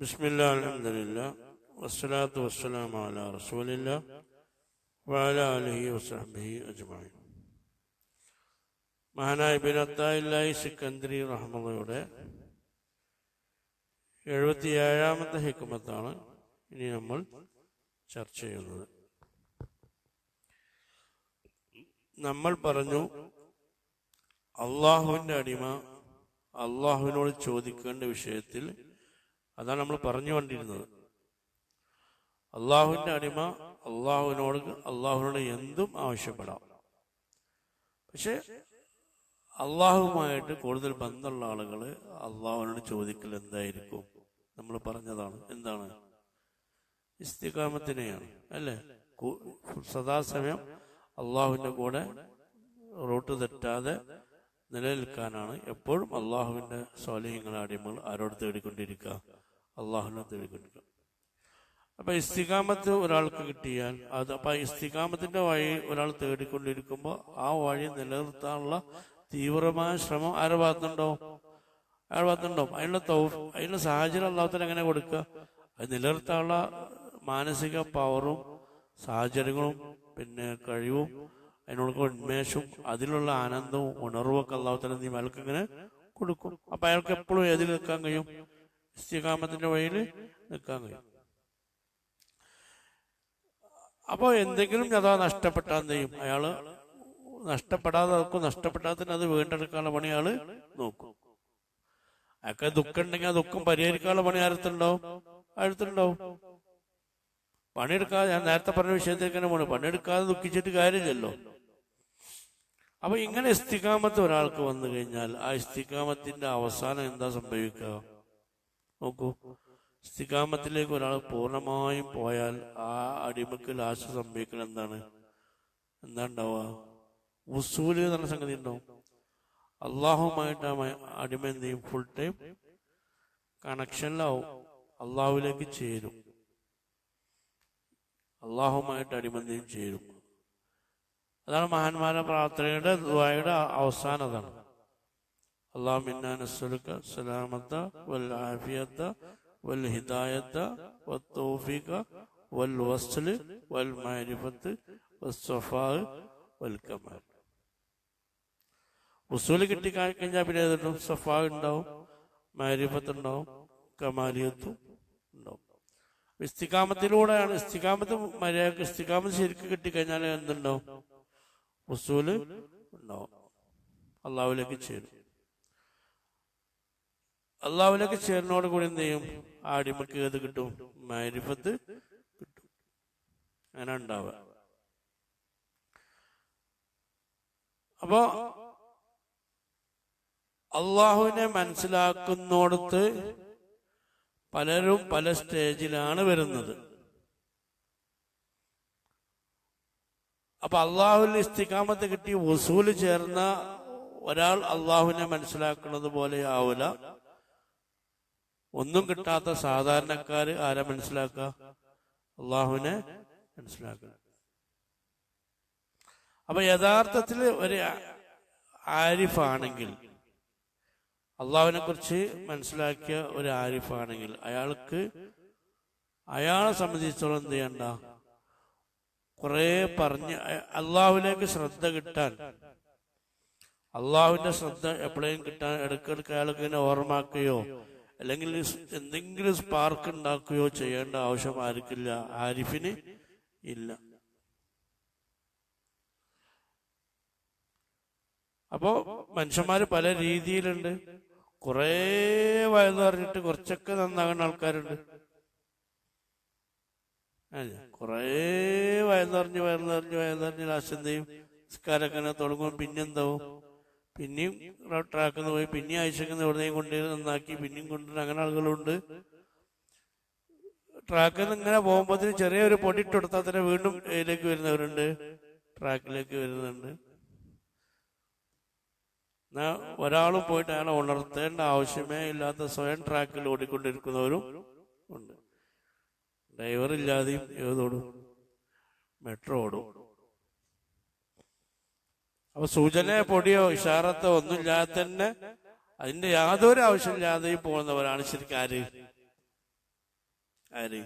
بسم الله الحمد لله والصلاة والسلام على رسول الله وعلى آله وصحبه أجمعين മഹാനായ ബിനത്തായി സിക്കന്ദരി റഹ്മയുടെ എഴുപത്തിയേഴാമത്തെ ഹിക്കുമത്താണ് ഇനി നമ്മൾ ചർച്ച ചെയ്യുന്നത് നമ്മൾ പറഞ്ഞു അള്ളാഹുവിൻ്റെ അടിമ അള്ളാഹുവിനോട് ചോദിക്കേണ്ട വിഷയത്തിൽ അതാണ് നമ്മൾ പറഞ്ഞു കൊണ്ടിരുന്നത് അള്ളാഹുവിന്റെ അടിമ അള്ളാഹുവിനോട് അള്ളാഹുവിനോട് എന്തും ആവശ്യപ്പെടാം. പക്ഷെ അള്ളാഹുമായിട്ട് കൂടുതൽ ബന്ധമുള്ള ആളുകൾ അള്ളാഹുവിനോട് ചോദിക്കൽ എന്തായിരിക്കും? നമ്മൾ പറഞ്ഞതാണ്. എന്താണ്? ഇസ്തികാമത്തിനെയാണ് അല്ലേ? സദാസമയം അള്ളാഹുവിന്റെ കൂടെ റൂട്ട് തെറ്റാതെ നിലനിൽക്കാനാണ് എപ്പോഴും അള്ളാഹുവിന്റെ സ്വാലിഹ്യങ്ങളെ അടിമകൾ ആരോട് തേടിക്കൊണ്ടിരിക്കുക. അള്ളാഹുവിനെ തേടിക്കൊണ്ടിരിക്കുക അപ്പൊ ഇസ്തികാമത്ത് ഒരാൾക്ക് കിട്ടിയാൽ അത് അപ്പൊ ഇസ്തികാമത്തിന്റെ വഴി ഒരാൾ തേടിക്കൊണ്ടിരിക്കുമ്പോൾ ആ വഴി നിലനിർത്താനുള്ള തീവ്രമായ ശ്രമം ആരുടെ ഭാഗത്തുണ്ടോ? അയാൾ ഭാഗത്തുണ്ടോ? അതിനുള്ള തൗ അതിനുള്ള സാഹചര്യം അള്ളാഹത്തിന് എങ്ങനെ കൊടുക്കുക അത് നിലനിർത്താനുള്ള മാനസിക പവറും സാഹചര്യങ്ങളും പിന്നെ കഴിവും അതിനുള്ള ഉന്മേഷവും അതിലുള്ള ആനന്ദവും ഉണർവും ഒക്കെ അള്ളാഹുത്തല നീ അയാൾക്ക് ഇങ്ങനെ കൊടുക്കും? അപ്പൊ അയാൾക്ക് എപ്പോഴും ഏതിൽ നിൽക്കാൻ കഴിയും? ഇസ്തികാമത്തിന്റെ വഴിയിൽ നിൽക്കാൻ കഴിയും. അപ്പൊ എന്തെങ്കിലും യഥാ നഷ്ടപ്പെട്ടാൽ ചെയ്യും? അയാൾ നഷ്ടപ്പെടാതെ നോക്കും നഷ്ടപ്പെടാത്തതിന് അത് വീണ്ടെടുക്കാനുള്ള പണി അയാൾ നോക്കും. അയാൾക്ക് ദുഃഖം ഉണ്ടെങ്കിൽ ആ ദുഃഖം പരിഹരിക്കാനുള്ള പണി ആരത്തുണ്ടാവും അടുത്തുണ്ടാവും പണിയെടുക്കാതെ ഞാൻ നേരത്തെ പറഞ്ഞ വിഷയത്തിലേക്ക് തന്നെ പോണു. പണിയെടുക്കാതെ ദുഃഖിച്ചിട്ട് കാര്യമില്ലല്ലോ. അപ്പൊ ഇങ്ങനെ ഇസ്തികാമത്ത് ഒരാൾക്ക് വന്നു കഴിഞ്ഞാൽ ആ ഇസ്തികാമത്തിന്റെ അവസാനം എന്താ സംഭവിക്കുക? നോക്കൂ. സ്ഥികാമത്തിലേക്ക് ഒരാൾ പൂർണമായും പോയാൽ ആ അടിമക്ക് ലാസ്റ്റ് സംഭവിക്കണം എന്താണ്? എന്താ ഉണ്ടാവുക ഉസൂൽ എന്ന സംഗതി ഉണ്ടാവും അള്ളാഹുമായിട്ട് അടിമ എന്ത് ചെയ്യും? ഫുൾ ടൈം കണക്ഷനിലാവും അള്ളാഹുവിലേക്ക് ചേരും. അള്ളാഹുമായിട്ട് അടിമ എന്ത് ചേരും. അതാണ് മഹാന്മാരുടെ പ്രാർത്ഥനയുടെ ദുആയുടെ അവസാനം അതാണ്. അള്ളാഹു انا نسالك സലാമത്ത والعافيه والهدايه والتوفيق والوصل والمعرفه والصفاء والكمال وصول കിട്ടി കഴിഞ്ഞാൽ പിന്നെ ഏതുണ്ടാവും സഫാ ഉണ്ടാവും മാരിഫത്ത് ഉണ്ടാവും കമാലിയത്തും ഉണ്ടാവും. ഇസ്തികാമത്തിലൂടെയാണ് ഇസ്തികാമത്ത് മര്യാദയ്ക്ക് ഇസ്തികാമത്ത് ശരിക്കും കിട്ടിക്കഴിഞ്ഞാൽ എന്തുണ്ടാവും? ഉസൂൽ ഉണ്ടാവും. അള്ളാഹുലേക്ക് ചേരും. അള്ളാഹുലേക്ക് ചേർന്നോട് കൂടി എന്ത് ചെയ്യും? ആ അടിമക്ക് ഏത് കിട്ടും? മാരിഫത്ത് കിട്ടും. അങ്ങനെ ഉണ്ടാവുക. അപ്പോ അള്ളാഹുവിനെ മനസ്സിലാക്കുന്നോടത്ത് പലരും പല സ്റ്റേജിലാണ് വരുന്നത്. അപ്പൊ അള്ളാഹുവിൽ ഇസ്തിക്കാമത്ത് കിട്ടി വസൂൽ ചേർന്ന ഒരാൾ അള്ളാഹുവിനെ മനസ്സിലാക്കുന്നത് പോലെ ആവൂല. ഒന്നും കിട്ടാത്ത സാധാരണക്കാര് ആരാ മനസ്സിലാക്കുക അള്ളാഹുവിനെ മനസ്സിലാക്കുക അപ്പൊ യഥാർത്ഥത്തിൽ ഒരു ആരിഫാണെങ്കിൽ അള്ളാഹുവിനെ കുറിച്ച് മനസ്സിലാക്കിയ ഒരു ആരിഫാണെങ്കിൽ അയാൾക്ക് അയാളെ സംബന്ധിച്ചോളം എന്ത് ചെയ്യണ്ട? കുറെ പറഞ്ഞ് അള്ളാഹുവിലേക്ക് ശ്രദ്ധ കിട്ടാൻ അള്ളാഹുവിന്റെ ശ്രദ്ധ എപ്പോഴേലും കിട്ടാൻ ഇടയ്ക്കിടയ്ക്ക് അയാൾക്ക് ഇങ്ങനെ ഓർമ്മാക്കുകയോ അല്ലെങ്കിൽ എന്തെങ്കിലും സ്പാർക്ക് ഉണ്ടാക്കുകയോ ചെയ്യേണ്ട ആവശ്യം ആർക്കില്ല. ആരിഫിന് ഇല്ല. അപ്പോ മനുഷ്യന്മാര് പല രീതിയിലുണ്ട്. കുറേ വയന്ന് പറഞ്ഞിട്ട് കുറച്ചൊക്കെ നന്നാകുന്ന ആൾക്കാരുണ്ട്. കുറേ വയന്നറിഞ്ഞ് വയന്നറിഞ്ഞ് വയന്നറിഞ്ഞ് ലാസ്റ്റ് എന്ത് ചെയ്യും? നിസ്കാരമൊക്കെ ഇങ്ങനെ തുടങ്ങുമ്പോൾ പിന്നെന്താവും? പിന്നെയും ട്രാക്കിൽ പോയി പിന്നെയും അയച്ചേക്കുന്ന എവിടെയും കൊണ്ടുപോയി നന്നാക്കി പിന്നെയും കൊണ്ടുവരുന്ന അങ്ങനെ ആളുകളുണ്ട്. ട്രാക്കിൽ നിന്ന് ഇങ്ങനെ പോകുമ്പോൾ ചെറിയൊരു പൊടി ഇട്ടെടുത്താൽ തന്നെ വീണ്ടും ഇതിലേക്ക് വരുന്നവരുണ്ട് ട്രാക്കിലേക്ക് വരുന്നുണ്ട്. എന്നാ ഒരാളും പോയിട്ട് അയാളെ ഉണർത്തേണ്ട ആവശ്യമേ ഇല്ലാത്ത സ്വയം ട്രാക്കിൽ ഓടിക്കൊണ്ടിരിക്കുന്നവരും ഉണ്ട്. ഡ്രൈവർ ഇല്ലാതെയും ഏതോടും മെട്രോ ഓടും. അപ്പൊ സൂചനയോ പൊടിയോ ഇഷാറത്തോ ഒന്നുമില്ലാതെ തന്നെ അതിന്റെ യാതൊരു ആവശ്യമില്ലാതെയും പോകുന്നവരാണ് ശരിക്കും ആര്? ആര്?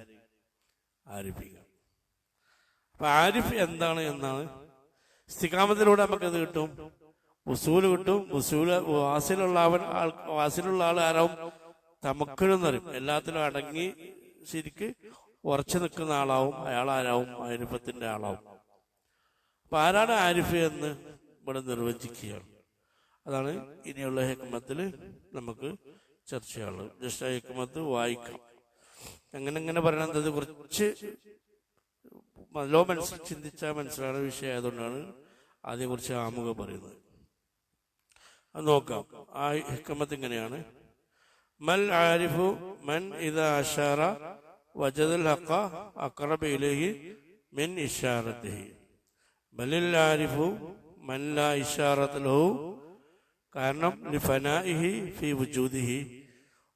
ആരിഫിക. അപ്പൊ ആരിഫ് എന്താണ് എന്നാണ് സ്ഥികാമത്തിലൂടെ നമുക്കത് കിട്ടും. ഉസൂൽ കിട്ടും. ഉസൂൽ വാസിലുള്ള അവൻ ആൾ വാസിലുള്ള ആൾ ആരാവും? തമക്കനെന്ന് അറിയും എല്ലാത്തിലും അടങ്ങി ശരിക്ക് ഉറച്ചു നിൽക്കുന്ന ആളാവും. അയാൾ ആരാവും? ആരിഫത്തിന്റെ ആളാവും. അപ്പൊ ആരാണ് ആരിഫ് എന്ന്? ഇവിടെ നിർവചിക്കുകയാണ്. അതാണ് ഇനിയുള്ള ഹെക്മത്തിൽ നമുക്ക് ചർച്ചയുള്ളത് ജസ്റ്റ് ഹെക്മത്ത് വായിക്കാം. എങ്ങനെ എങ്ങനെ പറയണത് കുറച്ച് നല്ലോ മനസ്സിൽ ചിന്തിച്ചാൽ മനസ്സിലാകുന്ന വിഷയം ആയതുകൊണ്ടാണ് ആദ്യം കുറിച്ച് ആമുഖം പറയുന്നത്. അത് നോക്കാം. ആ ഹിക്കമത്ത് ഇങ്ങനെയാണ്. മൽ ആരിഫു മൻ ഇത് അഷാറ വജദൽ ഹക്ക ഇലഹി മിൻ ഇഷാറത്തിഹി. ബലിൽ ആരിഫു മൻ ലാ കാരണം ലിഫനാഇഹി ഫി വുജൂദിഹി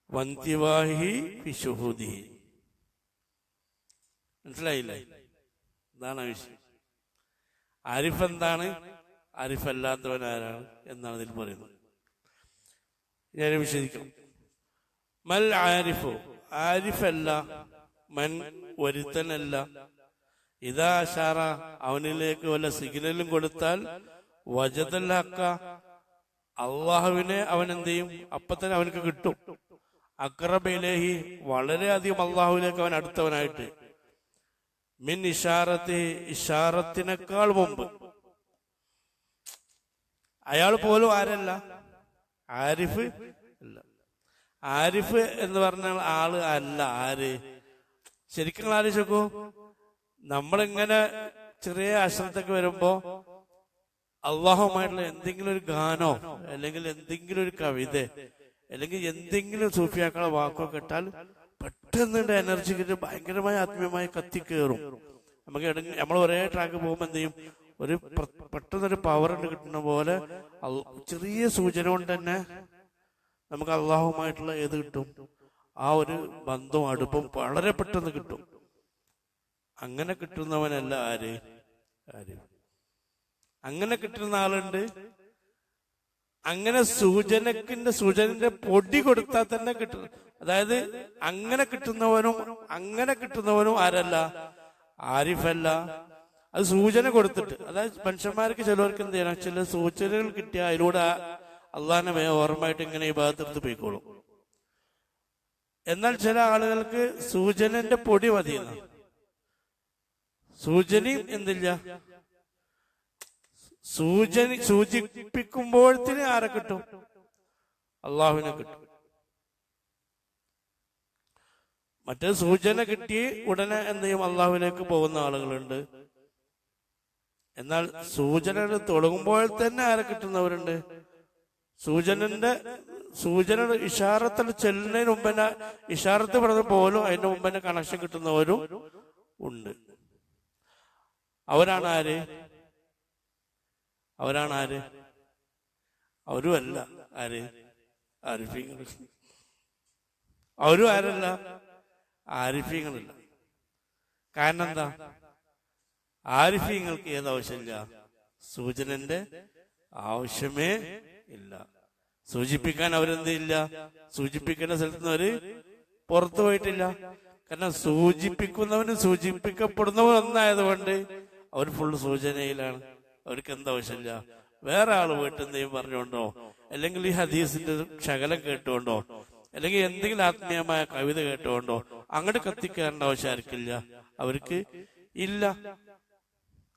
വന്തിവാഹി ഫി ഷുഹൂദിഹി മനസ്സിലായില്ലേ? ആ വിഷയം. ആരിഫ് എന്താണ്? ആരിഫ് അല്ലാത്തവൻ ആരാണ് എന്നാണ് ഇതിൽ പറയുന്നത്. ഞാൻ വിശദിക്കാം മൽ ആരിഫു ആരിഫല്ല മൻ ഒരുത്തനല്ല. ഇതാ ഷാറ അവനിലേക്ക് വല്ല സിഗ്നലും കൊടുത്താൽ വജതല്ലാക്ക അള്ളാഹുവിനെ അവൻ എന്ത് ചെയ്യും? അപ്പൊ തന്നെ അവനക്ക് കിട്ടും. അക്രബിലേഹി വളരെയധികം അള്ളാഹുവിലേക്ക് അവൻ അടുത്തവനായിട്ട്. മിൻ ഇഷാറത്തി ഇഷാറത്തിനേക്കാൾ മുമ്പ്. അയാൾ പോലും ആരല്ല? ആരിഫ് അല്ല. ആരിഫ് എന്ന് പറഞ്ഞാൽ ആൾ അല്ല. ആര്? ശരിക്കും ആലോചിച്ചു നമ്മളിങ്ങനെ ചെറിയ അശ്രദ്ധക്ക് വരുമ്പോ അള്ളാഹുമായിട്ടുള്ള എന്തെങ്കിലും ഒരു ഗാനോ അല്ലെങ്കിൽ എന്തെങ്കിലും ഒരു കവിത അല്ലെങ്കിൽ എന്തെങ്കിലും സൂഫിയാക്കളെ വാക്കോ കേട്ടാൽ പെട്ടെന്ന് എനർജി കിട്ടി ഭയങ്കരമായ ആത്മീയമായി കത്തിക്കേറും. നമുക്ക് നമ്മൾ ഒരേ ട്രാക്ക് പോകുമ്പോൾ എന്ത് ചെയ്യും? ഒരു പെട്ടെന്നൊരു പവർ കിട്ടുന്ന പോലെ ചെറിയ സൂചന കൊണ്ട് തന്നെ നമുക്ക് അള്ളാഹുമായിട്ടുള്ള ഏത് കിട്ടും? ആ ഒരു ബന്ധം അടുപ്പം വളരെ പെട്ടെന്ന് കിട്ടും. അങ്ങനെ കിട്ടുന്നവനല്ല ആര്? ആര്? അങ്ങനെ കിട്ടുന്ന ആളുണ്ട്. അങ്ങനെ സൂചനക്കിന്റെ സൂചനന്റെ പൊടി കൊടുത്താൽ തന്നെ കിട്ടും. അതായത് അങ്ങനെ കിട്ടുന്നവനും അങ്ങനെ കിട്ടുന്നവനും ആരല്ല? ആരിഫല്ല. അത് സൂചന കൊടുത്തിട്ട്. അതായത് മനുഷ്യന്മാർക്ക് ചിലവർക്ക് എന്ത് ചെയ്യണം? ചില സൂചനകൾ കിട്ടിയ അതിലൂടെ അള്ളഹാനെ ഓർമ്മയായിട്ട് ഇങ്ങനെ ഈ ഭാഗത്തെടുത്ത് പോയിക്കോളും. എന്നാൽ ചില ആളുകൾക്ക് സൂചനന്റെ പൊടി മതിയെന്ന്. സൂചനയും എന്തില്ല? സൂചന സൂചിപ്പിക്കുമ്പോഴത്തിന് ആരെ കിട്ടും? അള്ളാഹുവിനെ കിട്ടും. മറ്റേ സൂചന കിട്ടി ഉടനെ എന്ത് ചെയ്യും അള്ളാഹുവിലേക്ക് പോകുന്ന ആളുകളുണ്ട്. എന്നാൽ സൂചന തുടങ്ങുമ്പോൾ തന്നെ ആരെ കിട്ടുന്നവരുണ്ട്? സൂചനന്റെ സൂചന ഇഷാറത്തിൽ ചെല്ലുന്നതിന് മുമ്പ് തന്നെ ഇഷാറത്ത് പറഞ്ഞ പോലും അതിന്റെ മുമ്പ് തന്നെ കണക്ഷൻ കിട്ടുന്നവരും ഉണ്ട്. അവരാണ് ആര്? അവരാണ് ആര്? അവരും അല്ല ആര്? ആരിഫീങ്ങൾ. അവരും ആരല്ല? ആരിഫീങ്ങളില്ല. കാരണം എന്താ ആരിഫീങ്ങൾക്ക് ഏത് ആവശ്യമില്ല? സൂചനന്റെ ആവശ്യമേ ഇല്ല. സൂചിപ്പിക്കാൻ അവരെന്തില്ല സൂചിപ്പിക്കേണ്ട സ്ഥലത്ത് നിന്ന് അവർ പുറത്തു പോയിട്ടില്ല. കാരണം സൂചിപ്പിക്കുന്നവനും സൂചിപ്പിക്കപ്പെടുന്നവനും ഒന്നായതുകൊണ്ട് അവർ ഫുള്ള് സൂചനയിലാണ്. അവർക്ക് എന്താ ആവശ്യമില്ല? വേറെ ആൾ പോയിട്ട് എന്തെങ്കിലും പറഞ്ഞുകൊണ്ടോ? അല്ലെങ്കിൽ ഈ ഹദീസിന്റെ ശകലം കേട്ടുകൊണ്ടോ? അല്ലെങ്കിൽ എന്തെങ്കിലും ആത്മീയമായ കവിത കേട്ടുകൊണ്ടോ? അങ്ങോട്ട് കത്തിക്കേണ്ട ആവശ്യം ആർക്കില്ല. അവർക്ക് ഇല്ല.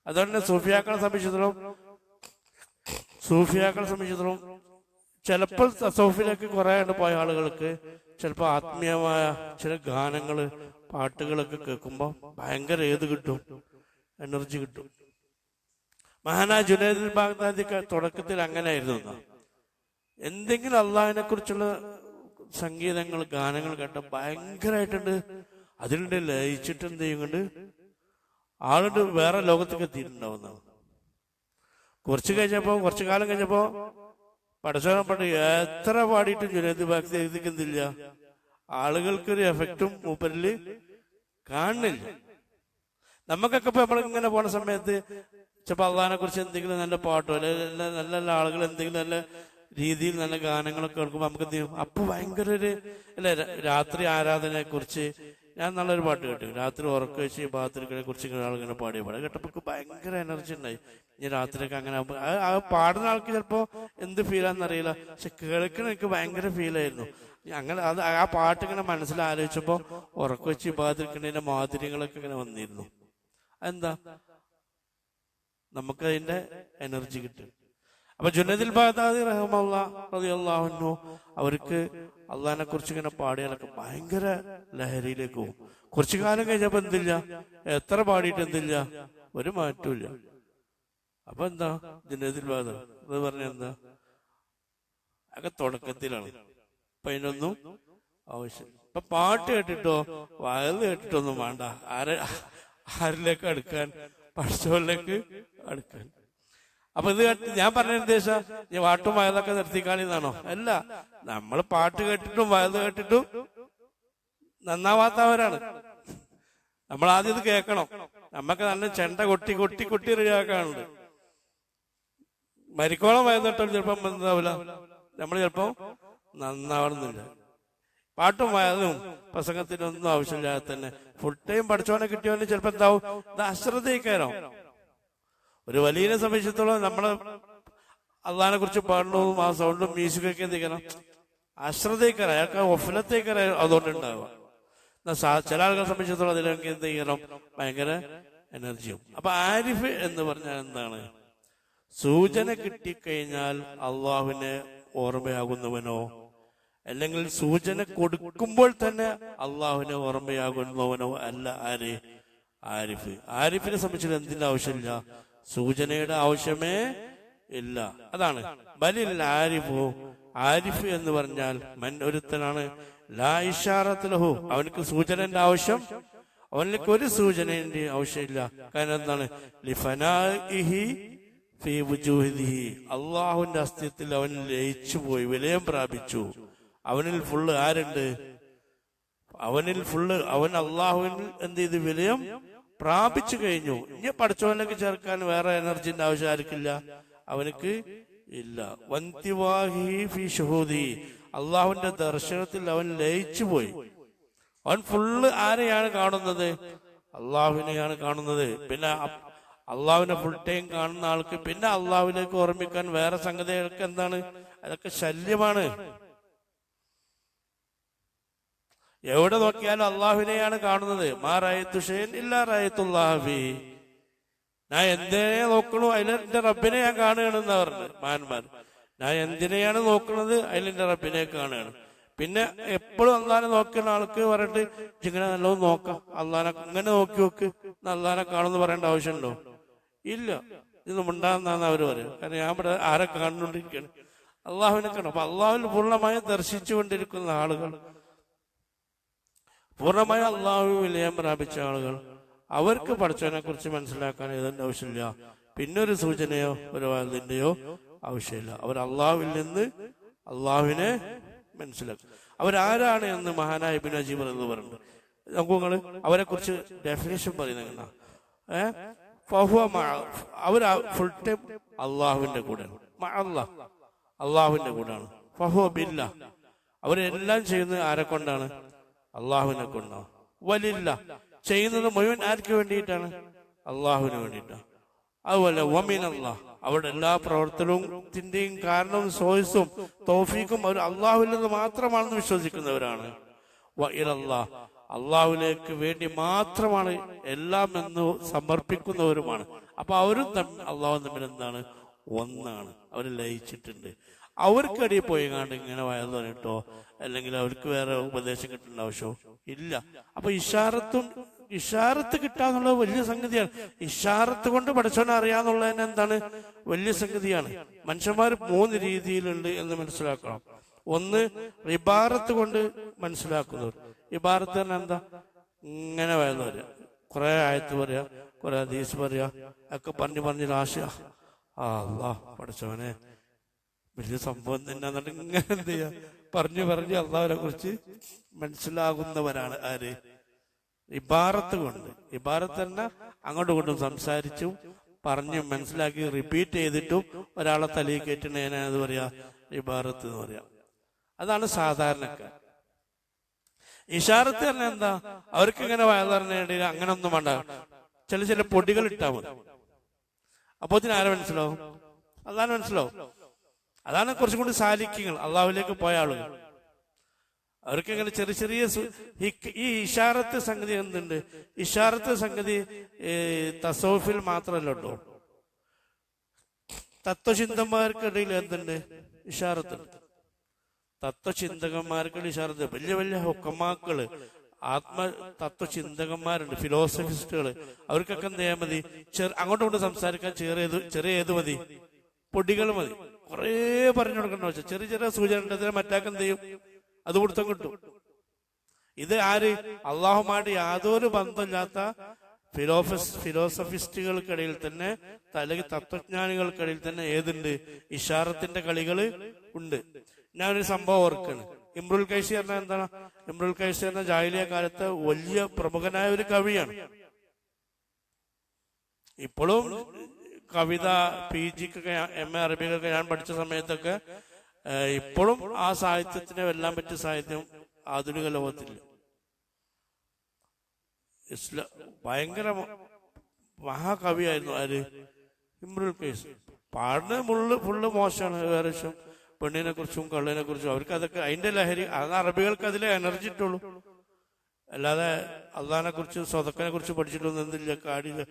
അതുകൊണ്ട് സൂഫിയാക്കളെ സംബന്ധിച്ചിടത്തോളം സൂഫിയാക്കളെ സംബന്ധിച്ചിടത്തോളം ചിലപ്പോൾ തസൗഫിലേക്ക് കുറെ പോയ ആളുകൾക്ക് ചിലപ്പോൾ ആത്മീയമായ ചില ഗാനങ്ങൾ പാട്ടുകളൊക്കെ കേൾക്കുമ്പോൾ ഭയങ്കര ഏത് കിട്ടും? എനർജി കിട്ടും. മഹാനാ ജുനൈദുൽ ബാഗ്ദാദി തുടക്കത്തിൽ അങ്ങനെയായിരുന്നു. എന്തെങ്കിലും അള്ളാഹിനെ കുറിച്ചുള്ള സംഗീതങ്ങൾ ഗാനങ്ങൾ കേട്ട ഭയങ്കരമായിട്ടുണ്ട് അതിലുണ്ട് ലയിച്ചിട്ട് എന്ത് ചെയ്യുന്നുണ്ട്? ആളുണ്ട് വേറെ ലോകത്തേക്ക് എത്തിയിട്ടുണ്ടാവുന്ന. കുറച്ച് കഴിഞ്ഞപ്പോ കുറച്ചു കാലം കഴിഞ്ഞപ്പോ പടച്ചോനം പണ്ട് എത്ര പാടിയിട്ടും ജുനേദ് ബാഗ്ദാദി എഴുതിക്കുന്നില്ല. ആളുകൾക്കൊരു എഫക്റ്റും മൂപ്പരിൽ കാണുന്നില്ല. നമുക്കൊക്കെ ഇപ്പൊ നമ്മളിങ്ങനെ പോണ സമയത്ത് ചിലപ്പോ അള്ളഹാനെ കുറിച്ച് എന്തെങ്കിലും നല്ല പാട്ടോ അല്ലെങ്കിൽ നല്ല നല്ല ആളുകൾ എന്തെങ്കിലും നല്ല രീതിയിൽ നല്ല ഗാനങ്ങളൊക്കെ കേൾക്കുമ്പോൾ നമുക്ക് എന്ത് ചെയ്യും? അപ്പൊ ഭയങ്കര ഒരു അല്ലെ രാത്രി ആരാധനയെ കുറിച്ച് ഞാൻ നല്ലൊരു പാട്ട് കേട്ടു. രാത്രി ഉറക്ക വെച്ച് ബാത്റൂമിനെ കുറിച്ച് ആളിങ്ങനെ പാടിയ പാടാം കേട്ടപ്പോൾ ഭയങ്കര എനർജി ഉണ്ടായി. ഇനി രാത്രിയൊക്കെ അങ്ങനെ ആ- പാടുന്ന ആൾക്ക് ചിലപ്പോ എന്ത് ഫീലാന്നറിയില്ല പക്ഷെ കേൾക്കണ എനിക്ക് ഭയങ്കര ഫീലായിരുന്നു അങ്ങനെ അത് ആ പാട്ട് ഇങ്ങനെ മനസ്സിൽ ആലോചിച്ചപ്പോൾ ഉറക്ക വെച്ച് ബാത്രിക്കിന്റെ മാധുര്യങ്ങളൊക്കെ ഇങ്ങനെ വന്നിരുന്നു. എന്താ നമുക്ക് അതിന്റെ എനർജി കിട്ടും. അപ്പൊ ജുനദിൽ ബാദാദി റഹ്മുള്ള റളിയല്ലാഹു അവർക്ക് അള്ളഹാനെ കുറിച്ച് ഇങ്ങനെ പാടിയാലൊക്കെ ഭയങ്കര ലഹരിയിലേക്ക് പോകും. കുറച്ചു കാലം കഴിഞ്ഞപ്പോ എന്തില്ല? എത്ര പാടിയിട്ട് എന്തില്ല? ഒരു മാറ്റമില്ല അപ്പൊ എന്താ? ജുനദിൽ ബാദ അത് പറഞ്ഞ എന്താ? അതൊക്കെ തുടക്കത്തിലാണ്. അപ്പൊ അതിനൊന്നും ആവശ്യം ഇപ്പൊ പാട്ട് കേട്ടിട്ടോ? വയൽ കേട്ടിട്ടൊന്നും വേണ്ട. ആരെ ആരിലേക്ക് അടുക്കാൻ പഠിച്ചവരിലേക്ക് അടുക്കാൻ. അപ്പൊ ഇത് ഞാൻ പറഞ്ഞ ഉദ്ദേശം പാട്ടും വയലൊക്കെ നിർത്തിക്കാണിന്നാണോ അല്ല നമ്മൾ പാട്ട് കേട്ടിട്ടും വയത് കേട്ടിട്ടും നന്നാവാത്തവരാണ്. നമ്മൾ ആദ്യം ഇത് കേൾക്കണം. നമ്മക്ക് നല്ല ചെണ്ട കൊട്ടി കൊട്ടി കൊട്ടി റെഡിയാക്കാനുണ്ട്. മരിക്കോളം വയന്നിട്ടും ചിലപ്പം എന്താവില്ല നമ്മൾ ചിലപ്പോ നന്നാവണമെന്നില്ല. പാട്ടും വയലും പ്രസംഗത്തിനൊന്നും ആവശ്യമില്ലാതെ തന്നെ ഫുൾ ടൈം പഠിച്ചോനെ കിട്ടിയവന് ചിലപ്പോ എന്താവും? ഇത് ഒരു വലിയനെ സംബന്ധിച്ചിടത്തോളം നമ്മൾ അള്ളഹാനെ കുറിച്ച് പാടണതും ആ സൗണ്ടും മ്യൂസിക്കൊക്കെ എന്ത് ചെയ്യണം? അശ്രദ്ധയിക്കാരം അയാൾക്ക് ഒഫലത്തേക്കാരം അതുകൊണ്ടുണ്ടാവുക. എന്നാ സാ- ചില ആളുകളെ സംബന്ധിച്ചിടത്തോളം അതിലൊക്കെ എന്ത് ചെയ്യണം? ഭയങ്കര എനർജിയും അപ്പൊ ആരിഫ് എന്ന് പറഞ്ഞാൽ എന്താണ്? സൂചന കിട്ടിക്കഴിഞ്ഞാൽ അള്ളാഹുവിനെ ഓർമ്മയാകുന്നവനോ അല്ലെങ്കിൽ സൂചന കൊടുക്കുമ്പോൾ തന്നെ അള്ളാഹുവിനെ ഓർമ്മയാകുന്നവനോ അല്ല ആര്? ആരിഫ്. ആരിഫിനെ സംബന്ധിച്ചിട്ട് എന്തിന്റെ ആവശ്യമില്ല? സൂചനയുടെ ആവശ്യമേ ഇല്ല. അതാണ്. ബലിൽ ആരിഫു. ആരിഫ് എന്ന് പറഞ്ഞാൽ മൻ ഒരുത്തനാണ്. ലാ ഇഷാറത്തിലഹു അവനക്ക് സൂചനന്റെ ആവശ്യം. അവനിലേക്ക് ഒരു സൂചനന്റെ ആവശ്യമില്ല. കാരണം എന്താണ്? അള്ളാഹുവിന്റെ അസ്തിത്വത്തിൽ അവൻ ലയിച്ചു പോയി വിലയം പ്രാപിച്ചു. അവനിൽ ഫുള്ള് ആരുണ്ട്? അവനിൽ ഫുള്ള് അവൻ അള്ളാഹുവിൽ എന്ത് ചെയ്ത് വിലയം പ്രാപിച്ചു കഴിഞ്ഞു. ഇനി പഠിച്ചവനിലേക്ക് ചേർക്കാൻ വേറെ എനർജിന്റെ ആവശ്യം ആർക്കില്ല? അവനക്ക് ഇല്ല. വന്തിവാഹി അള്ളാഹുവിന്റെ ദർശനത്തിൽ അവൻ ലയിച്ചു പോയി. അവൻ ഫുള്ള് ആരെയാണ് കാണുന്നത്? അള്ളാഹുവിനെയാണ് കാണുന്നത്. പിന്നെ അള്ളാഹുവിനെ ഫുൾ ടൈം കാണുന്ന ആൾക്ക് പിന്നെ അള്ളാഹുവിലേക്ക് ഓർമ്മിക്കാൻ വേറെ സംഗതികൾക്ക് എന്താണ്? അതൊക്കെ ശല്യമാണ്. എവിടെ നോക്കിയാലും അള്ളാഹുവിനെയാണ് കാണുന്നത്. മാ റായത്തുഷേൻ ഞാൻ എന്തിനെ നോക്കണു അതിലെന്റെ റബ്ബിനെ ഞാൻ കാണുകയാണെന്ന് പറഞ്ഞു മാന്മാർ ഞാൻ എന്തിനെയാണ് നോക്കുന്നത് അതിലെന്റെ റബ്ബിനെ കാണുകയാണ്. പിന്നെ എപ്പോഴും അള്ളാനെ നോക്കുന്ന ആൾക്ക് പറഞ്ഞിട്ട് ഇങ്ങനെ നല്ലോ നോക്കാം. അള്ളാനെ ഇങ്ങനെ നോക്കി നോക്ക്. അള്ളാനെ കാണുമെന്ന് പറയേണ്ട ആവശ്യമുണ്ടോ? ഇല്ല. ഇത് മുണ്ടാന്നാന്ന് അവർ പറയും കാരണം ഞാൻ ഇവിടെ ആരെ കാണുന്നുണ്ടിരിക്കുകയാണ് അള്ളാഹുവിനെ കാണും. അപ്പൊ അള്ളാഹുവിൽ പൂർണമായും ദർശിച്ചുകൊണ്ടിരിക്കുന്ന ആളുകൾ. പൂർണമായി അള്ളാഹു വിലയം പ്രാപിച്ച ആളുകൾ. അവർക്ക് പഠിച്ചവനെ കുറിച്ച് മനസ്സിലാക്കാൻ ഏതെന്റെ ആവശ്യമില്ല. പിന്നൊരു സൂചനയോ ഒരു വാതിന്റെയോ ആവശ്യമില്ല. അവർ അള്ളാഹുവിൽ നിന്ന് അള്ളാഹുവിനെ മനസ്സിലാക്കും. അവരാരാണ് എന്ന് മഹാനായ ബിൻ അജീബർ എന്ന് പറഞ്ഞു നമുക്ക് നിങ്ങൾ അവരെ കുറിച്ച് ഡെഫിനേഷൻ പറയുന്ന അവർ ഫുൾ ടൈം അള്ളാഹുവിന്റെ കൂടെയാണ് അള്ളാഹ്. അള്ളാഹുവിന്റെ കൂടെയാണ്. ബില്ല. അവരെല്ലാം ചെയ്യുന്നത് ആരെ കൊണ്ടാണ് അള്ളാഹുവിനെ കൊണ്ടോ? വലില്ല. ചെയ്യുന്നത് മുഴുവൻ ആർക്ക് വേണ്ടിയിട്ടാണ്? അള്ളാഹുവിന് വേണ്ടിയിട്ടാണ് അതുപോലെ വമീൻ അള്ളാഹ് അവരുടെ എല്ലാ പ്രവർത്തനത്തിന്റെയും കാരണവും സോയസും തോഫീക്കും അവർ അള്ളാഹുവിൽ നിന്ന് മാത്രമാണെന്ന് വിശ്വസിക്കുന്നവരാണ്. അള്ളാഹുലേക്ക് വേണ്ടി മാത്രമാണ് എല്ലാം എന്ന് സമർപ്പിക്കുന്നവരുമാണ്. അപ്പൊ അവരും തമ്മിൽ അള്ളാഹു തമ്മിൽ എന്താണ്? ഒന്നാണ്. അവർ ലയിച്ചിട്ടുണ്ട്. അവർക്കടിയിൽ പോയി കണ്ട് ഇങ്ങനെ വയറു പറഞ്ഞിട്ടോ അല്ലെങ്കിൽ അവർക്ക് വേറെ ഉപദേശം കിട്ടേണ്ട ആവശ്യമോ? ഇല്ല. അപ്പൊ ഇഷാറത്തും ഇഷാറത്ത് കിട്ടാന്നുള്ളത് വലിയ സംഗതിയാണ്. ഇഷാറത്ത് കൊണ്ട് പഠിച്ചവനെ അറിയാന്നുള്ളതിന് എന്താണ്? വലിയ സംഗതിയാണ്. മനുഷ്യന്മാർ മൂന്ന് രീതിയിലുണ്ട് എന്ന് മനസ്സിലാക്കണം. ഒന്ന് റിബാറത്ത് കൊണ്ട് മനസ്സിലാക്കുന്നവർ ഇബാറത്ത് തന്നെ എന്താ? ഇങ്ങനെ പറയാ കുറെ ആയത്ത് പറയാ കുറെ ഹദീസ് പറയാ ഒക്കെ പറഞ്ഞു പറഞ്ഞ് ലാശ ആ അല്ലാ പഠിച്ചവനെ. വലിയ സംഭവം തന്നെ ഇങ്ങനെ എന്ത് ചെയ്യാ? പറഞ്ഞു പറഞ്ഞു അള്ളാഹുവിനെ കുറിച്ച് മനസ്സിലാകുന്നവരാണ് ആര്? ഇബാറത്ത് കൊണ്ട്. ഇബാറത്ത് തന്നെ അങ്ങോട്ടും ഇങ്ങോട്ടും സംസാരിച്ചും പറഞ്ഞു മനസ്സിലാക്കി റിപ്പീറ്റ് ചെയ്തിട്ടും ഒരാളെ തലയിൽ കയറ്റണേനെ അത് പറയാ ഇബാറത്ത് എന്ന് പറയാം. അതാണ് സാധാരണക്കാർ. ഇഷാറത്ത് തന്നെ എന്താ? അവർക്ക് ഇങ്ങനെ വയറിനേണ്ടി അങ്ങനെ ഒന്നും വേണ്ട. ചില ചില പൊടികൾ ഇട്ടാ മതി. അപ്പോ ആരെ മനസ്സിലാവും? അതാണ് മനസ്സിലാവും. അതാണ് കുറച്ചും കൂടി സാലിക്യങ്ങൾ അള്ളാഹുലേക്ക് പോയ ആളുകൾ. അവർക്ക് ഇങ്ങനെ ചെറിയ ചെറിയ ഈ- ഇഷാറത്ത് സംഗതി എന്തുണ്ട്? ഇഷാറത്ത് സംഗതി തസോഫിൽ മാത്രമല്ല കേട്ടോ തത്വചിന്തന്മാർക്കിടയിൽ എന്തുണ്ട്? ഇഷാറത്തുണ്ട് തത്വചിന്തകന്മാർക്കിടയിൽ ഇഷാറത്ത്. വലിയ വലിയ ഹുക്കമാക്കൾ ആത്മ തത്വചിന്തകന്മാരുണ്ട് ഫിലോസഫിസ്റ്റുകൾ. അവർക്കൊക്കെ എന്ത് ചെയ്യാൻ മതി? ചെറു അങ്ങോട്ടും ഇങ്ങോട്ടും സംസാരിക്കാൻ ചെറിയ ചെറിയ ഏത് മതി? പൊടികൾ മതി. കുറേ പറഞ്ഞു കൊടുക്കണ്ട പക്ഷെ ചെറിയ ചെറിയ സൂചന മറ്റാക്ക് എന്ത് ചെയ്യും? അത് കൊടുത്തും കിട്ടും ഇത് ആര്? അള്ളാഹുമായിട്ട് യാതൊരു ബന്ധമില്ലാത്ത ഫിലോഫസ് ഫിലോസഫിസ്റ്റുകൾക്കിടയിൽ തന്നെ അല്ലെങ്കിൽ തത്വജ്ഞാനികൾക്കിടയിൽ തന്നെ ഏതുണ്ട്? ഇഷാറത്തിന്റെ കളികൾ ഉണ്ട്. ഞാനൊരു സംഭവം ഓർക്കാണ്. ഇമ്രുൽ കൈസി പറഞ്ഞാൽ എന്താണ്? ഇമ്രുൽ കൈസി എന്ന ജാഹിലിയ കാലത്ത് വലിയ പ്രമുഖനായ ഒരു കവിയാണ്. ഇപ്പോഴും കവിത പി ജിക്കൊക്കെ എം എ അറബിക്കൊക്കെ ഞാൻ പഠിച്ച സമയത്തൊക്കെ ഇപ്പോഴും ആ സാഹിത്യത്തിനെ വെല്ലാൻ പറ്റിയ സാഹിത്യം ആധുനിക ലോകത്തില്ല ഇസ്ലാം ഭയങ്കര മഹാകവിയായിരുന്നു ആര്? ഇമ്രുൽ കേസ് പാടുന്ന മുള്ളു ഫുള്ള് മോശമാണ് ഏകദേശം പെണ്ണിനെ കുറിച്ചും കള്ളിനെ കുറിച്ചും അവർക്ക് അതൊക്കെ അതിന്റെ ലഹരി അത് അറബികൾക്ക് അതിലെ എനർജി ഇട്ടുള്ളൂ അല്ലാതെ അള്ളഹാനെ കുറിച്ച് സ്വതക്കനെ കുറിച്ച് പഠിച്ചിട്ടൊന്നും എന്തില്ല കാടില്ല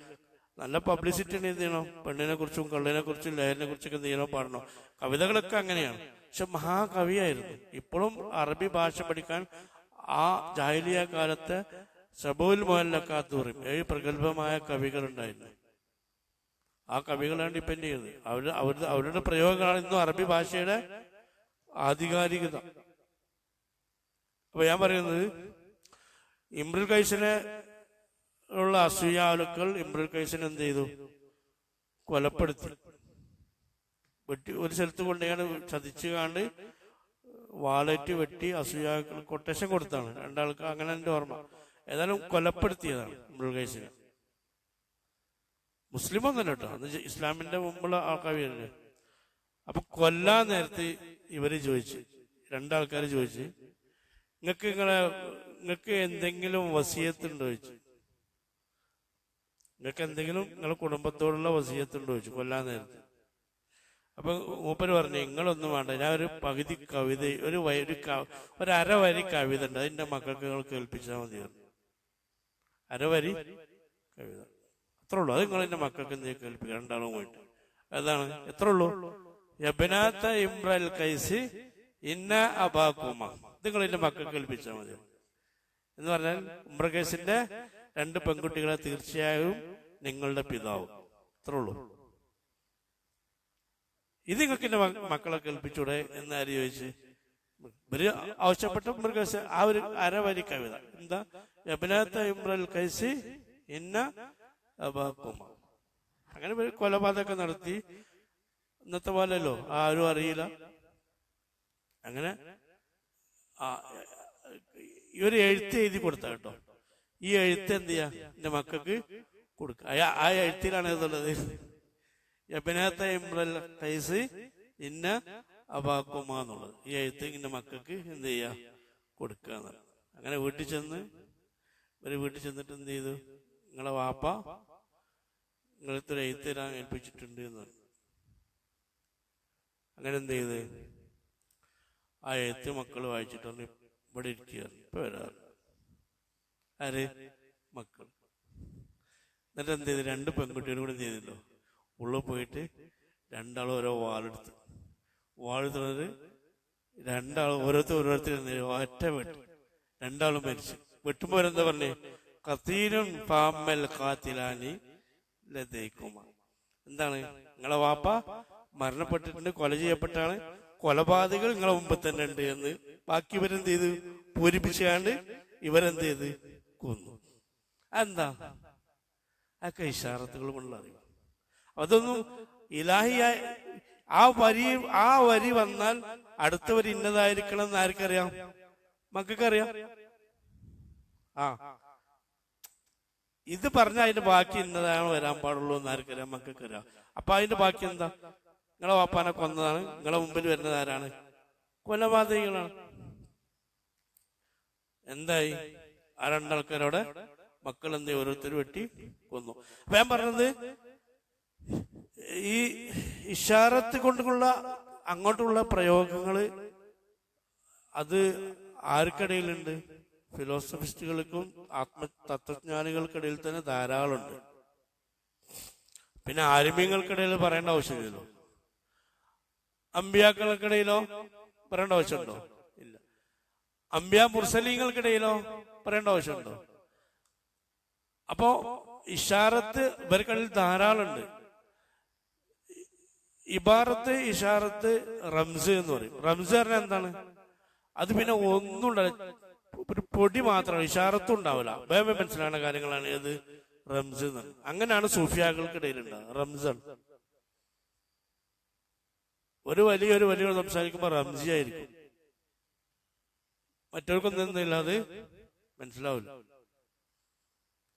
നല്ല പബ്ലിസിറ്റി എന്ത് ചെയ്യണം? പെണ്ണിനെ കുറിച്ചും കള്ളിനെ കുറിച്ചും ലഹരിനെ കുറിച്ചൊക്കെ എന്ത് ചെയ്യണം പാടണം. കവിതകളൊക്കെ അങ്ങനെയാണ്. പക്ഷെ മഹാകവിയായിരുന്നു. ഇപ്പോഴും അറബി ഭാഷ പഠിക്കാൻ ആ ജാഹലിയ കാലത്തെ സബുൽ മോഹൻലക്കാത്ത് പറയും ഏഴ് പ്രഗത്ഭമായ കവികൾ ഉണ്ടായിരുന്നു. ആ കവികളാണ് ഡിപ്പെൻഡ് ചെയ്യുന്നത്. അവർ അവരുടെ അവരുടെ പ്രയോഗങ്ങളാണ് ഇന്നും അറബി ഭാഷയുടെ ആധികാരികത. അപ്പൊ ഞാൻ പറയുന്നത് ഇമ്രുൽ കൈസിനെ ഉള്ള അസൂയാലുക്കൾ ഇമ്രുൽ കൈസിനെ എന്ത് ചെയ്തു? കൊലപ്പെടുത്തി. വെട്ടി ഒരു സ്ഥലത്ത് കൊണ്ടുപോയി ചതിച്ചു കാണ്ട് വാളേറ്റ് വെട്ടി അസൂയാക്കൾ കൊട്ടേഷൻ കൊടുത്താണ്. രണ്ടാൾക്ക് അങ്ങനെ എന്റെ ഓർമ്മ. ഏതായാലും കൊലപ്പെടുത്തിയതാണ് കൈസിനെ. മുസ്ലിം ഒന്നല്ല കേട്ടോ. അന്ന് ഇസ്ലാമിന്റെ മുമ്പുള്ള ആൾക്കാരല്ലേ അപ്പൊ കൊല്ലാൻ നേരത്തെ ഇവർ ചോദിച്ചു രണ്ടാൾക്കാർ ചോദിച്ചു നിങ്ങക്ക് നിങ്ങളെ നിങ്ങക്ക് എന്തെങ്കിലും വസീയത്തുണ്ടോ ചോദിച്ചു. നിങ്ങൾക്ക് എന്തെങ്കിലും നിങ്ങളെ കുടുംബത്തോടുള്ള വസീയത്തുണ്ടോ ചോദിച്ചു. കൊല്ലാൻ നേരത്ത്. അപ്പൊ മൂപ്പര് പറഞ്ഞു നിങ്ങളൊന്നും വേണ്ട. ഞാൻ ഒരു പകുതി കവിത ഒരു ഒരു ഒരു അരവരി കവിത ഉണ്ട്. അതിന്റെ മക്കൾക്ക് നിങ്ങൾ കേൾപ്പിച്ചാൽ മതി അരവരി കവിത. അത്രേ ഉള്ളൂ. അത് നിങ്ങൾ എന്റെ മക്കൾക്ക് നീ കേൾപ്പിക്കുക രണ്ടാളും പോയിട്ട്. അതാണ് എത്ര ഉള്ളൂ? യബനാത്ത ഇമ്രൽ കൈസി ഇന്ന അബാക്കുമ നിങ്ങൾ എന്റെ മക്കൾക്ക് കേൾപ്പിച്ചാൽ മതി എന്ന് പറഞ്ഞാൽ ഉമ്രകേസിന്റെ രണ്ട് പെൺകുട്ടികളെ തീർച്ചയായും നിങ്ങളുടെ പിതാവ്. അത്രേ ഉള്ളൂ ഇത് നിങ്ങൾക്ക് എന്റെ മക്കളെ കേൾപ്പിച്ചൂടെ എന്ന് ചോദിച്ച്? ഇവർ ആവശ്യപ്പെട്ട മൃഗസ് ആ ഒരു അരവരി കവിത. എന്താ? യബനാത്ത ഇമ്രൽ കൈസി ഇന്ന അങ്ങനെ ഒരു കൊലപാതകം നടത്തി. ഇന്നത്തെ പോലെയല്ലോ? ആരും അറിയില്ല. അങ്ങനെ ഈ ഒരു എഴുത്ത് എഴുതി കൊടുത്ത കേട്ടോ. ഈ എഴുത്ത് എന്ത് ചെയ്യാ? എന്റെ മക്കൾക്ക് കൊടുക്ക. ആ- എഴുത്തിലാണ് ഇതുള്ളത്. ഇന്ന അബാക്കുമ എന്നുള്ളത്. ഈ എഴുത്ത് എന്റെ മക്കൾക്ക് എന്ത് ചെയ്യാ? കൊടുക്കുക. അങ്ങനെ വീട്ടിൽ ചെന്ന് ഒരു വീട്ടിൽ ചെന്നിട്ട് എന്ത് ചെയ്തു? നിങ്ങളെ വാപ്പ നിങ്ങളത്തെ ഒരു എഴുത്ത് തരാൻ ഏൽപ്പിച്ചിട്ടുണ്ട് എന്ന് അങ്ങനെ എന്ത് ചെയ്ത്? ആ എഴുത്ത് മക്കൾ വായിച്ചിട്ടുണ്ട് ഇവിടെ ഇരിക്കുക ഇപ്പൊ വരാറ്. ആര്? മക്കൾ. എന്നിട്ട് എന്ത് ചെയ്തു? രണ്ട് പെൺകുട്ടികളും കൂടെ ചെയ്തല്ലോ ഉള്ളിൽ പോയിട്ട് രണ്ടാളും ഓരോ വാളെടുത്ത്. വാളെടുത്തുള്ളത് രണ്ടാളും ഓരോരുത്തർ ചെയ്തു? ഒറ്റ വെട്ട് രണ്ടാളും മരിച്ചു. വെട്ടുമ്പോൾ എന്താ പറഞ്ഞേ? കത്തീനും പാമ്പൽ കാത്തിലാനി ലതേക്കുമാർ എന്താണ്? നിങ്ങളെ വാപ്പ മരണപ്പെട്ടിട്ടുണ്ട് കൊല ചെയ്യപ്പെട്ടാണ്. കൊലപാതകൾ നിങ്ങളെ മുമ്പ് തന്നെ ഉണ്ട് എന്ന് ബാക്കി ഇവരെന്ത് ചെയ്തു? പൂരിപ്പിച്ചാണ്ട് ഇവരെന്ത് ചെയ്ത്? കൊന്നു എന്താ? ഒക്കെ ഇഷാറത്തുകൾ കൊണ്ടുള്ള അറിവ്. അതൊന്നും ഇലാഹിയായ ആ വരി ആ വരി വന്നാൽ അടുത്ത വരി ഇന്നതായിരിക്കണം എന്ന് ആർക്കറിയാം? മക്കൾക്കറിയാം? ആ. ഇത് പറഞ്ഞ അതിന്റെ ബാക്കി ഇന്നതാണ് വരാൻ പാടുള്ളൂ എന്ന് ആർക്കറിയാം? മക്കൾക്കറിയാം. അപ്പൊ അതിന്റെ ബാക്കി എന്താ? നിങ്ങളെ വാപ്പാനെ കൊന്നതാണ്. നിങ്ങളെ മുമ്പിൽ വരുന്നത് ആരാണ്? കൊലപാതകങ്ങളാണ് എന്തായി? ആ രണ്ടാൾക്കാരവിടെ മക്കൾ എന്ത് ഓരോരുത്തർ വെട്ടി കൊന്നു. അപ്പൊ ഞാൻ പറഞ്ഞത് ഈ ഇഷാരത്ത് കൊണ്ടുള്ള അങ്ങോട്ടുള്ള പ്രയോഗങ്ങൾ അത് ആർക്കിടയിലുണ്ട്. ഫിലോസഫിസ്റ്റുകൾക്കും ആത്മ തത്വജ്ഞാനികൾക്കിടയിൽ തന്നെ ധാരാളമുണ്ട്. പിന്നെ ആരമ്യങ്ങൾക്കിടയിൽ പറയേണ്ട ആവശ്യമില്ലല്ലോ. അമ്പിയാക്കൾക്കിടയിലോ പറയേണ്ട ആവശ്യമുണ്ടോ? ഇല്ല. അമ്പിയ മുർസലീങ്ങൾക്കിടയിലോ പറയേണ്ട ആവശ്യമുണ്ടോ? അപ്പോ ഇഷാറത്ത് ഇവർക്കിടയിൽ ധാരാളമുണ്ട്. ഇബാറത്ത് ഇഷാറത്ത് റംസ് എന്ന് പറയും. റംസ് പറഞ്ഞാൽ എന്താണ്? അത് പിന്നെ ഒന്നും ഉണ്ടാവില്ല ഒരു പൊടി മാത്രമാണ്. ഇഷാറത്തും ഉണ്ടാവില്ല. വേഗം മനസ്സിലാകുന്ന കാര്യങ്ങളാണ് ഏത്? റംസ് എന്ന് പറയുന്നത്. അങ്ങനെയാണ് സൂഫിയാക്കൾക്കിടയിൽ ഉണ്ടാകുക റംസാണ് ഒരു വലിയ ഒരു വലിയ സംസാരിക്കുമ്പോൾ റംസി ആയിരിക്കും. മറ്റവർക്കൊന്നും അത്? മനസ്സിലാവില്ല.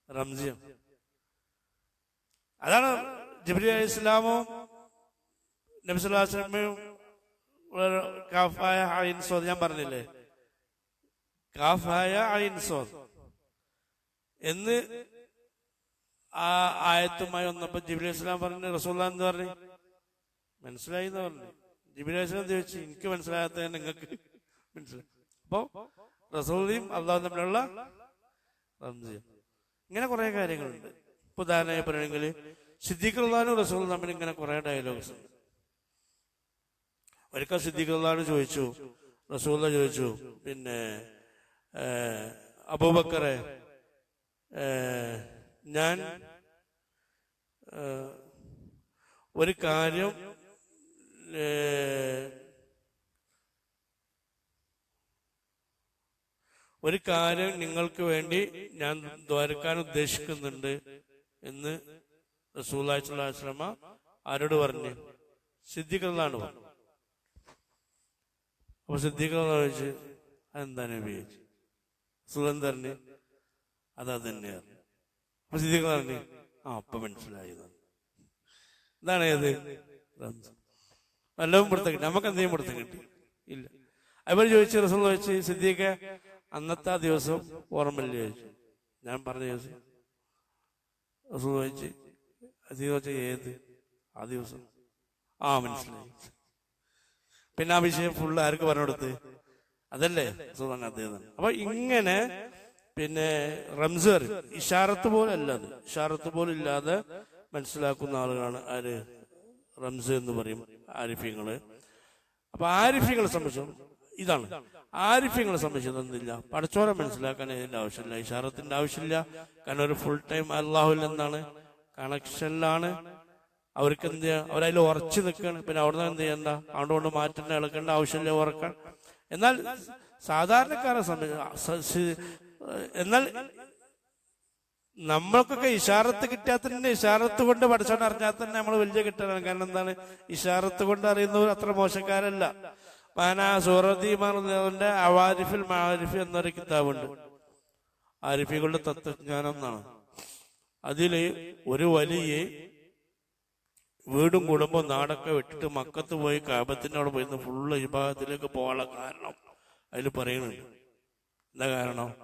റംസിയം. അതാണ് ജിബ്രി അലി ഇസ്ലാമും നബിസ്വല്ലാസ്ലമയും കാഫായ അയിൻ ഞാൻ പറഞ്ഞില്ലേ? കാഫായ അയിൻ എന്ന് ആ ആയത്തുമായി വന്നപ്പോ ജിബിലി ഇസ്ലാം പറഞ്ഞു റസൂല്ല എന്ന് പറഞ്ഞു. മനസ്സിലായി എന്ന് പറഞ്ഞു. ജിബിലി ഇസ്ലാം ചോദിച്ചു എനിക്ക് മനസ്സിലാകാത്ത നിങ്ങൾക്ക് മനസ്സിലായി. അപ്പോ റസൂലിയും അള്ളാഹു തമ്മിലുള്ള റംസിയും ഇങ്ങനെ കുറെ കാര്യങ്ങളുണ്ട്. ഇപ്പൊ ഉദാഹരണമായി പറയുകയാണെങ്കിൽ സിദ്ദീഖുല്ലാനും റസൂലും തമ്മിൽ ഇങ്ങനെ കുറെ ഡയലോഗ്സ് ഉണ്ട്. ഒരിക്കൽ സിദ്ദീഖുല്ലാന് ചോദിച്ചു റസൂല ചോദിച്ചു പിന്നെ അബൂബക്കറെ ഞാൻ ഒരു കാര്യം ഒരു കാര്യം നിങ്ങൾക്ക് വേണ്ടി ഞാൻ ദ്വാരക്കാൻ ഉദ്ദേശിക്കുന്നുണ്ട് എന്ന് റസൂലാശ്രമ ആരോട് പറഞ്ഞു. സിദ്ധികളാണ് പറഞ്ഞു. അപ്പൊ സിദ്ധികളെന്ന് ചോദിച്ചു അതെന്താണ് ഉപയോഗിച്ചു സുഖം തന്നെ അത് തന്നെയാണ് അപ്പൊ സിദ്ധികൾ ആ അപ്പൊ മനസ്സിലായി. എന്താണ് ഏത്? റംസാൻ. വല്ലതും പുറത്ത് കിട്ടി നമുക്ക് എന്തെങ്കിലും പുറത്ത് കിട്ടി. ഇല്ല. അവർ ചോദിച്ചു റസൂൽ ചോദിച്ചു സിദ്ദീഖ് അന്നത്തെ ആ ദിവസം ഓർമ്മയില്ല ചോദിച്ചു. ഞാൻ പറഞ്ഞ ദിവസം ചോദിച്ചു സീത ചോദിച്ചു ഏത്? ആ ദിവസം. ആ മനസ്സിലായി. പിന്നെ ആ വിഷയം ഫുള്ള് ആർക്ക് പറഞ്ഞു കൊടുത്ത് അതല്ലേ പറഞ്ഞ അദ്ദേഹം അപ്പൊ ഇങ്ങനെ പിന്നെ റംസർ ഇഷാറത്ത് പോലെ അല്ല ഇഷാറത്ത് പോലും ഇല്ലാതെ മനസ്സിലാക്കുന്ന ആളുകളാണ് ആര്? റംസ് എന്ന് പറയും ആരിഫ്യങ്ങൾ. അപ്പൊ ആരിഫ്യങ്ങളെ സംബന്ധിച്ചും ഇതാണ്. ആരിഫ്യങ്ങളെ തന്നില്ല പടച്ചോറെ മനസ്സിലാക്കാൻ ഇതിന്റെ ആവശ്യമില്ല. ഇഷാറത്തിന്റെ ആവശ്യമില്ല. കാരണം ഒരു ഫുൾ ടൈം അള്ളാഹു എന്നാണ് കണക്ഷനിലാണ് അവർക്ക് എന്ത് ചെയ്യാം? അവരതിൽ ഉറച്ചു നിൽക്കുകയാണ് പിന്നെ അവിടുന്ന് എന്ത് ചെയ്യണ്ട? അവിടെ കൊണ്ട് മാറ്റേണ്ട ഇളക്കേണ്ട ആവശ്യമില്ല ഉറക്കാൻ. എന്നാൽ സാധാരണക്കാരെ സംബന്ധിച്ച് എന്നാൽ നമ്മൾക്കൊക്കെ ഇഷാറത്ത് കിട്ടിയാൽ തന്നെ ഇഷാറത്ത് കൊണ്ട് പഠിച്ചോണ്ട് അറിഞ്ഞാൽ തന്നെ നമ്മൾ വലിയ കിട്ടാനാണ് കാരണം എന്താണ്? ഇഷാറത്ത് കൊണ്ട് അറിയുന്നവർ അത്ര മോശക്കാരല്ല. മാനാ സൂറത്തി പറഞ്ഞതിന്റെ അവാരിഫിൽ മാരിഫ് എന്നൊരു കിതാബുണ്ട്. ആരിഫികളുടെ തത്വജ്ഞാനം എന്നാണ് അതിൽ ഒരു വലിയ വീടും കുടുംബവും നാടൊക്കെ വിട്ടിട്ട് മക്കത്ത് പോയി കാപത്തിനോട് പോയി ഫുള്ള് വിഭാഗത്തിലേക്ക് പോകാനുള്ള കാരണം അതിൽ പറയുന്നുണ്ട്. എന്താ കാരണം?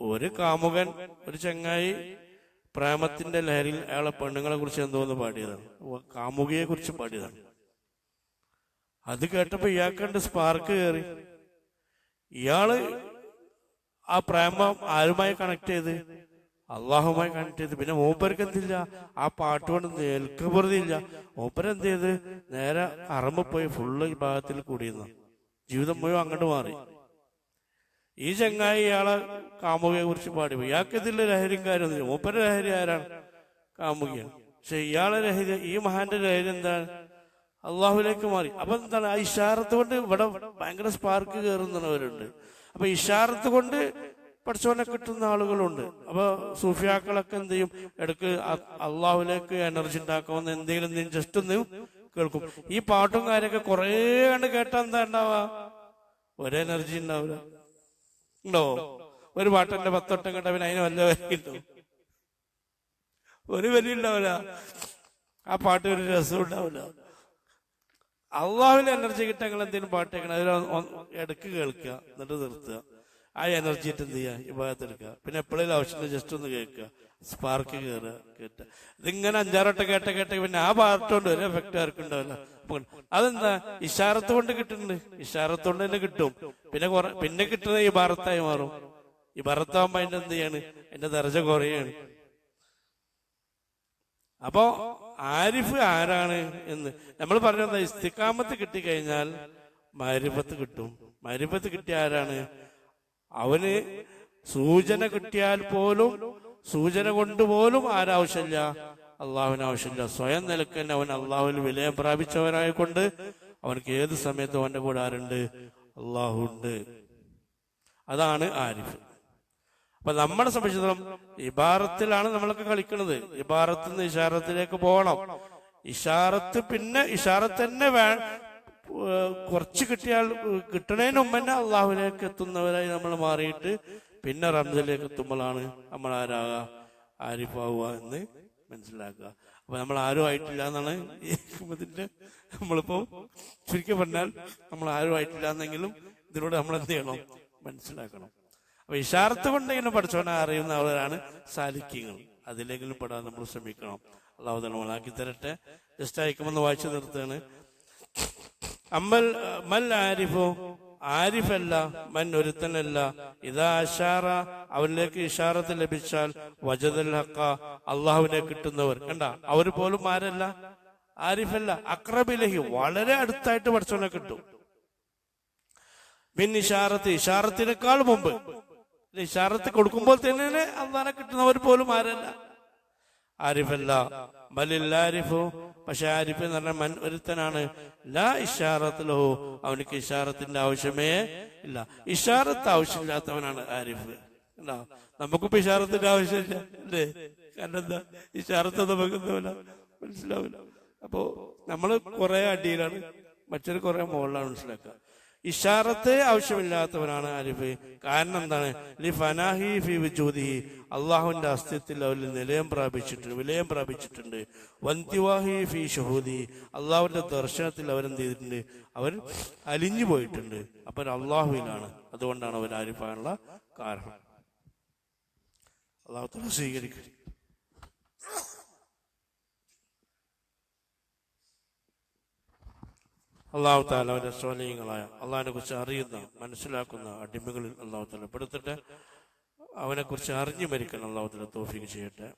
ഒരു കാമുകൻ ഒരു ചങ്ങായി പ്രേമത്തിന്റെ ലഹരിയിൽ അയാളെ പെണ്ണുങ്ങളെ കുറിച്ച് എന്തോന്ന് പാടിയതാണ്? കാമുകിയെ കുറിച്ച് പാടിയതാണ്. അത് കേട്ടപ്പോ ഇയാൾക്കണ്ട് സ്പാർക്ക് കയറി ഇയാൾ ആ പ്രേമം ആരുമായി കണക്ട് ചെയ്ത്? അള്ളാഹുമായി കണക്ട് ചെയ്ത്. പിന്നെ മൂപ്പർക്ക് എന്തില്ല? ആ പാട്ട് കൊണ്ട് നിൽക്കപ്പെടുന്നില്ല മൂപ്പരെന്ത് ചെയ്ത്? നേരെ അറമ്പ് പോയി ഫുള്ള് ഈ ഭാഗത്തിൽ കൂടിയിരുന്നു. ജീവിതം മുഴുവൻ അങ്ങോട്ട് മാറി. ഈ ചങ്ങായി ഇയാളെ കാമുകയെ കുറിച്ച് പാടി ഇയാൾക്ക് ഇതിലെ ലഹരിയും കാര്യമൊന്നുമില്ല. മൂപ്പരുടെ ലഹരി ആരാണ്? കാമുകിയാണ്. പക്ഷെ ഇയാളെ ലഹരി ഈ മഹാന്റെ ലഹരി എന്താണ്? അള്ളാഹുലേക്ക് മാറി. അപ്പൊ എന്താണ്? ആ ഇഷാറത്ത് കൊണ്ട് ഇവിടെ ഭയങ്കര സ്പാർക്ക് കയറുന്നവരുണ്ട്. അപ്പൊ ഇഷാറത്ത് കൊണ്ട് പഠിച്ചോനെ കിട്ടുന്ന ആളുകളുണ്ട്. അപ്പൊ സൂഫിയാക്കളൊക്കെ എന്ത് ചെയ്യും? ഇടയ്ക്ക് അള്ളാഹുലേക്ക് എനർജി ഉണ്ടാക്കാവുന്ന എന്തെങ്കിലും എന്തെങ്കിലും ജസ്റ്റ് ഒന്ന് കേൾക്കും. ഈ പാട്ടും കാര്യമൊക്കെ കുറേ കണ്ട് കേട്ടാ എന്താ ഉണ്ടാവാ? ഒരേ എനർജി ഉണ്ടാവില്ല. ഉണ്ടോ? ഒരു പാട്ടിന്റെ പത്തൊട്ടം കേട്ട പിന്നെ അതിന് വല്ല വിലയുണ്ടോ ഒരു വലിയ ഉണ്ടാവില്ല. ആ പാട്ട് ഒരു രസം ഉണ്ടാവില്ല. അള്ളാഹുവിന്റെ എനർജി കിട്ടാൻ എന്തെങ്കിലും പാട്ട് അതിൽ ഇടയ്ക്ക് കേൾക്കുക എന്നിട്ട് നിർത്തുക. ആ എനർജി ആയിട്ട് എന്ത് ചെയ്യുക? ഈ ഭാഗത്ത് എടുക്കുക. പിന്നെ എപ്പോഴേലും ആവശ്യമുള്ള ജസ്റ്റ് ഒന്ന് കേൾക്കുക. സ്പാർക്ക് കയറുക കേട്ട ഇതിങ്ങനെ അഞ്ചാറോട്ടം കേട്ട കേട്ട പിന്നെ ആ പാർട്ടുണ്ട് ഒരു എഫക്റ്റ് ആർക്കും ഉണ്ടാവില്ല. അപ്പൊ അതെന്താ? ഇഷാറത്ത് കൊണ്ട് കിട്ടുന്നുണ്ട്. ഇഷാറത്ത് കൊണ്ട് തന്നെ കിട്ടും. പിന്നെ കുറെ പിന്നെ കിട്ടുന്നത് ഈ ഭാരത്തായി മാറും. ഈ ഭാരത്താവുമ്പോ അതിന്റെ എന്ത് ചെയ്യാണ്? എന്റെ ദർജ കുറയാണ്. അപ്പോ ആരിഫ് ആരാണ് എന്ന്. നമ്മൾ പറഞ്ഞ ഇസ്തിക്കാമത്ത് കിട്ടിക്കഴിഞ്ഞാൽ മാരിഫത്ത് കിട്ടും. മാരിഫത്ത് കിട്ടിയ ആരാണ്? അവന് സൂചന കിട്ടിയാൽ പോലും സൂചന കൊണ്ട് പോലും ആരാവശ്യമില്ല. അള്ളാഹുവിന് ആവശ്യമില്ല. സ്വയം നിലയ്ക്ക് തന്നെ അവൻ അള്ളാഹുവിൽ വിലയം പ്രാപിച്ചവനായിക്കൊണ്ട് അവനക്ക് ഏത് സമയത്തും അവന്റെ കൂടെ ആരുണ്ട്? അള്ളാഹു ഉണ്ട്. അതാണ് ആരിഫ്. അപ്പൊ നമ്മളെ സംബന്ധിച്ചിടത്തോളം ഇബാറത്തിലാണ് നമ്മളൊക്കെ കളിക്കുന്നത്. ഇബാറത്തിൽ നിന്ന് ഇഷാറത്തിലേക്ക് പോകണം. ഇഷാറത്ത് പിന്നെ ഇഷാറത്ത് തന്നെ വേ കുറച്ച് കിട്ടിയാൽ കിട്ടണേന് മുമ്പ് തന്നെ അള്ളാഹുവിലേക്ക് എത്തുന്നവരായി നമ്മൾ മാറിയിട്ട് പിന്നെ റംസിലേക്ക് എത്തുമ്പോഴാണ് നമ്മൾ ആരാകുക ആരിഫാവുക എന്ന് മനസ്സിലാക്കുക. അപ്പൊ നമ്മൾ ആരും ആയിട്ടില്ല എന്നാണ് ഇതിന്റെ നമ്മളിപ്പോ ചുരുക്കി പറഞ്ഞാൽ നമ്മൾ ആരും ആയിട്ടില്ല എന്നെങ്കിലും ഇതിലൂടെ നമ്മൾ എന്ത് ചെയ്യണം? മനസ്സിലാക്കണം. അപ്പൊ ഇഷാർത്ത് കൊണ്ട് ഇങ്ങനെ പഠിച്ചവനെ അറിയുന്നവരാണ് സാലിക്യങ്ങൾ അതിലെങ്കിലും പെടാൻ നമ്മൾ ശ്രമിക്കണം. അള്ളാഹു നമ്മളാക്കി തരട്ടെ. ജസ്റ്റ് അയക്കുമെന്ന് വായിച്ചു നിർത്തുകയാണ്. അമ്മൽ മൽ ആരിഫോ ആരിഫല്ല മൻ ഒരുത്തനല്ല. ഇതാ അഷാറ അവനിലേക്ക് ഇഷാറത്ത് ലഭിച്ചാൽ വജദൽ ഹക്ക അള്ളാഹുവിനെ കിട്ടുന്നവർ. കണ്ട? അവർ പോലും ആരല്ല? ആരിഫല്ല. അക്രബിലഹി വളരെ അടുത്തായിട്ട് പഠിച്ചവനെ കിട്ടും. മിൻ ഇഷാറത്ത് ഇഷാറത്തിനേക്കാൾ മുമ്പ്. ഇഷാറത്ത് കൊടുക്കുമ്പോൾ തന്നെ അള്ളാനെ കിട്ടുന്നവർ പോലും ആരല്ല. ആരിഫല്ല. ബലില്ലാരിഫു പക്ഷെ ആരിഫ് എന്ന് പറഞ്ഞ മൻ ഒരുത്തനാണ്. ലാ ഇഷാറത്തിലോ അവനക്ക് ഇഷാറത്തിന്റെ ആവശ്യമേ ഇല്ല. ഇഷാറത്ത് ആവശ്യമില്ലാത്തവനാണ് ആരിഫ്. കണ്ടോ? നമുക്കിപ്പോ ഇഷാറത്തിന്റെ ആവശ്യമില്ല. അല്ലേ? കാരണം എന്താ? ഇഷാറത്ത് നമുക്ക് മനസ്സിലാവില്ല. അപ്പോ നമ്മൾ കുറെ അടിയിലാണ്. മറ്റൊരു കുറെ മുകളിലാണ് മനസ്സിലാക്കുക. ഇഷാറത്തെ ആവശ്യമില്ലാത്തവനാണ് ആരിഫ് കാരണം എന്താണ്? ലിഫനാഹി ഫി വിജൂതി അള്ളാഹുവിന്റെ അസ്തിത്വത്തിൽ അവരിൽ നിലയം പ്രാപിച്ചിട്ടുണ്ട് വിലയം പ്രാപിച്ചിട്ടുണ്ട്. വന്തിവാഹി ഫി ഷഹൂദി. അള്ളാഹുവിന്റെ ദർശനത്തിൽ അവരെന്ത് ചെയ്തിട്ടുണ്ട്? അവർ അലിഞ്ഞു പോയിട്ടുണ്ട്. അപ്പൊ അള്ളാഹുവിലാണ്. അതുകൊണ്ടാണ് അവർ ആരിഫാനുള്ള കാരണം. അള്ളാഹു തല അള്ളാഹു താല അവന്റെ സ്വാലീയങ്ങളായ അള്ളാഹിനെ കുറിച്ച് അറിയുന്ന മനസ്സിലാക്കുന്ന അടിമകളിൽ അള്ളാഹു താല അവനെ കുറിച്ച് അറിഞ്ഞു മരിക്കാൻ അള്ളാഹു താല തോഫിക്ക് ചെയ്യട്ടെ.